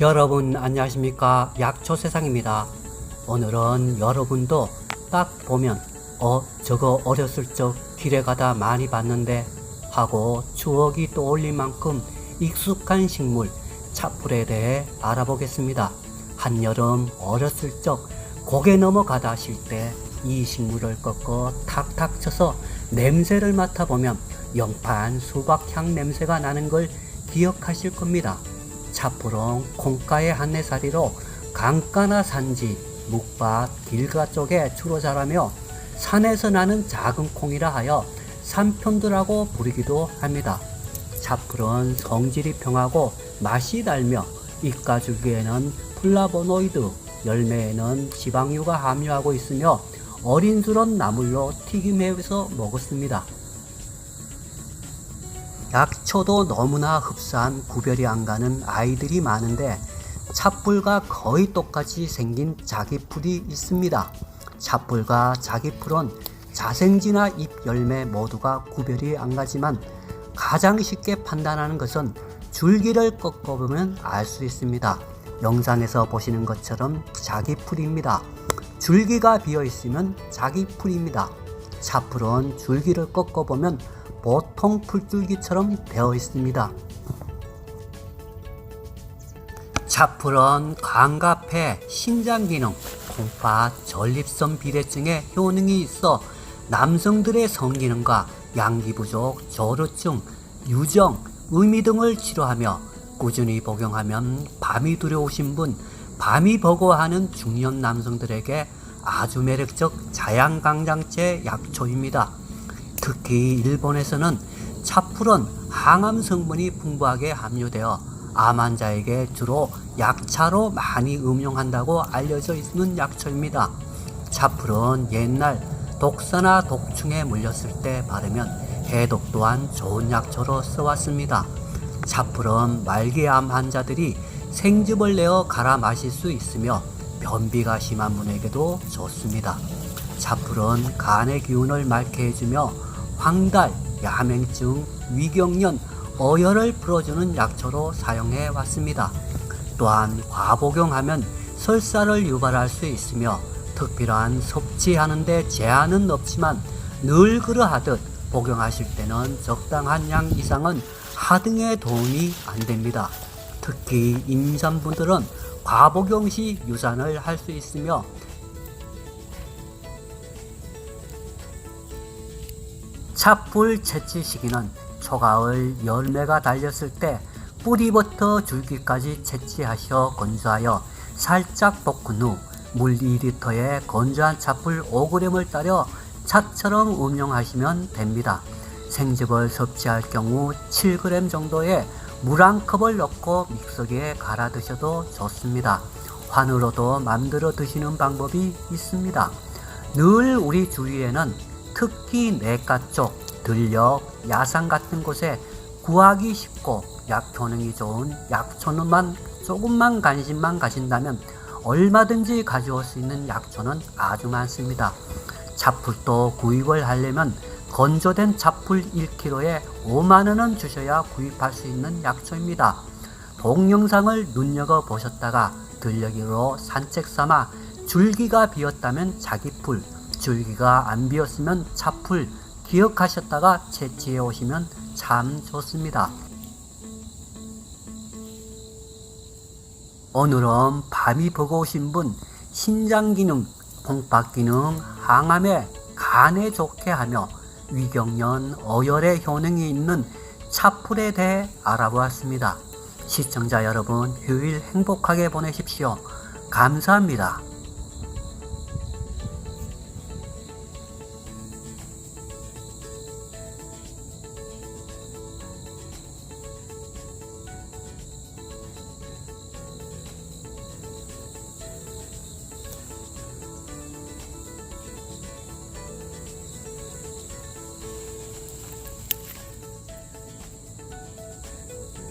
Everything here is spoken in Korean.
여러분 안녕하십니까 약초 세상입니다. 오늘은 여러분도 딱 보면 어 저거 어렸을 적 길에 가다 많이 봤는데 하고 추억이 떠올릴 만큼 익숙한 식물 차풀에 대해 알아보겠습니다. 한여름 어렸을 적 고개 넘어가다 쉴때이 식물을 꺾어 탁탁 쳐서 냄새를 맡아보면 영판 수박향 냄새가 나는 걸 기억하실 겁니다. 차푸렁 콩가의 한내살이로 강가나 산지, 묵밭, 길가 쪽에 주로 자라며 산에서 나는 작은 콩이라 하여 산편두라고 부르기도 합니다. 차풀은 성질이 평하고 맛이 달며 잎가 줄기에는 플라보노이드, 열매에는 지방류가 함유하고 있으며 어린 줄은 나물로 튀김해서 먹었습니다. 약초도 너무나 흡사한 구별이 안 가는 아이들이 많은데 찹불과 거의 똑같이 생긴 자기풀이 있습니다. 찹불과 자기풀은 자생지나 잎 열매 모두가 구별이 안 가지만 가장 쉽게 판단하는 것은 줄기를 꺾어보면 알 수 있습니다. 영상에서 보시는 것처럼 자기풀입니다. 줄기가 비어 있으면 자기풀입니다. 차풀은 줄기를 꺾어보면 보통 풀줄기처럼 되어 있습니다. 차풀은 광갑해, 신장기능, 콩팥, 전립선 비대증에 효능이 있어 남성들의 성기능과 양기 부족, 저루증, 유정, 의미 등을 치료하며 꾸준히 복용하면 밤이 두려우신 분, 밤이 버거워하는 중년 남성들에게 아주 매력적 자양강장제 약초입니다. 특히 일본에서는 차풀은 항암 성분이 풍부하게 함유되어 암 환자에게 주로 약차로 많이 음용한다고 알려져 있는 약초입니다. 차풀은 옛날 독사나 독충에 물렸을 때 바르면 해독 또한 좋은 약초로 써왔습니다. 차풀은 말기암 환자들이 생즙을 내어 갈아 마실 수 있으며 변비가 심한 분에게도 좋습니다. 차풀은 간의 기운을 맑게 해주며 황달, 야맹증, 위경련, 어혈을 풀어주는 약초로 사용해 왔습니다. 또한 과복용하면 설사를 유발할 수 있으며 특별한 섭취하는데 제한은 없지만 늘 그러하듯 복용하실 때는 적당한 양 이상은 하등에 도움이 안 됩니다. 특히 임산부들은 과복용 시 유산을 할 수 있으며 찹불 채취 시기는 초가을 열매가 달렸을 때 뿌리부터 줄기까지 채취하셔 건조하여 살짝 볶은 후 물 2리터에 건조한 찹불 5g을 따려 차처럼 음용하시면 됩니다. 생즙을 섭취할 경우 7g 정도의 물 한 컵을 넣고 믹서기에 갈아 드셔도 좋습니다. 환으로도 만들어 드시는 방법이 있습니다. 늘 우리 주위에는 특히 내과 쪽, 들녘, 야산 같은 곳에 구하기 쉽고 약 효능이 좋은 약초는만 조금만 관심만 가신다면 얼마든지 가져올 수 있는 약초는 아주 많습니다. 차풀도 구입을 하려면 건조된 차풀 1kg에 5만원은 주셔야 구입할 수 있는 약초입니다. 동영상을 눈여겨 보셨다가 들녘으로 산책 삼아 줄기가 비었다면 자기 풀, 줄기가 안 비었으면 차풀 기억하셨다가 채취해 오시면 참 좋습니다. 오늘은 밤이 버거우신 분 신장 기능, 콩팥 기능, 항암에 간에 좋게 하며 위경련, 어혈에 효능이 있는 차풀에 대해 알아보았습니다. 시청자 여러분, 휴일 행복하게 보내십시오. 감사합니다.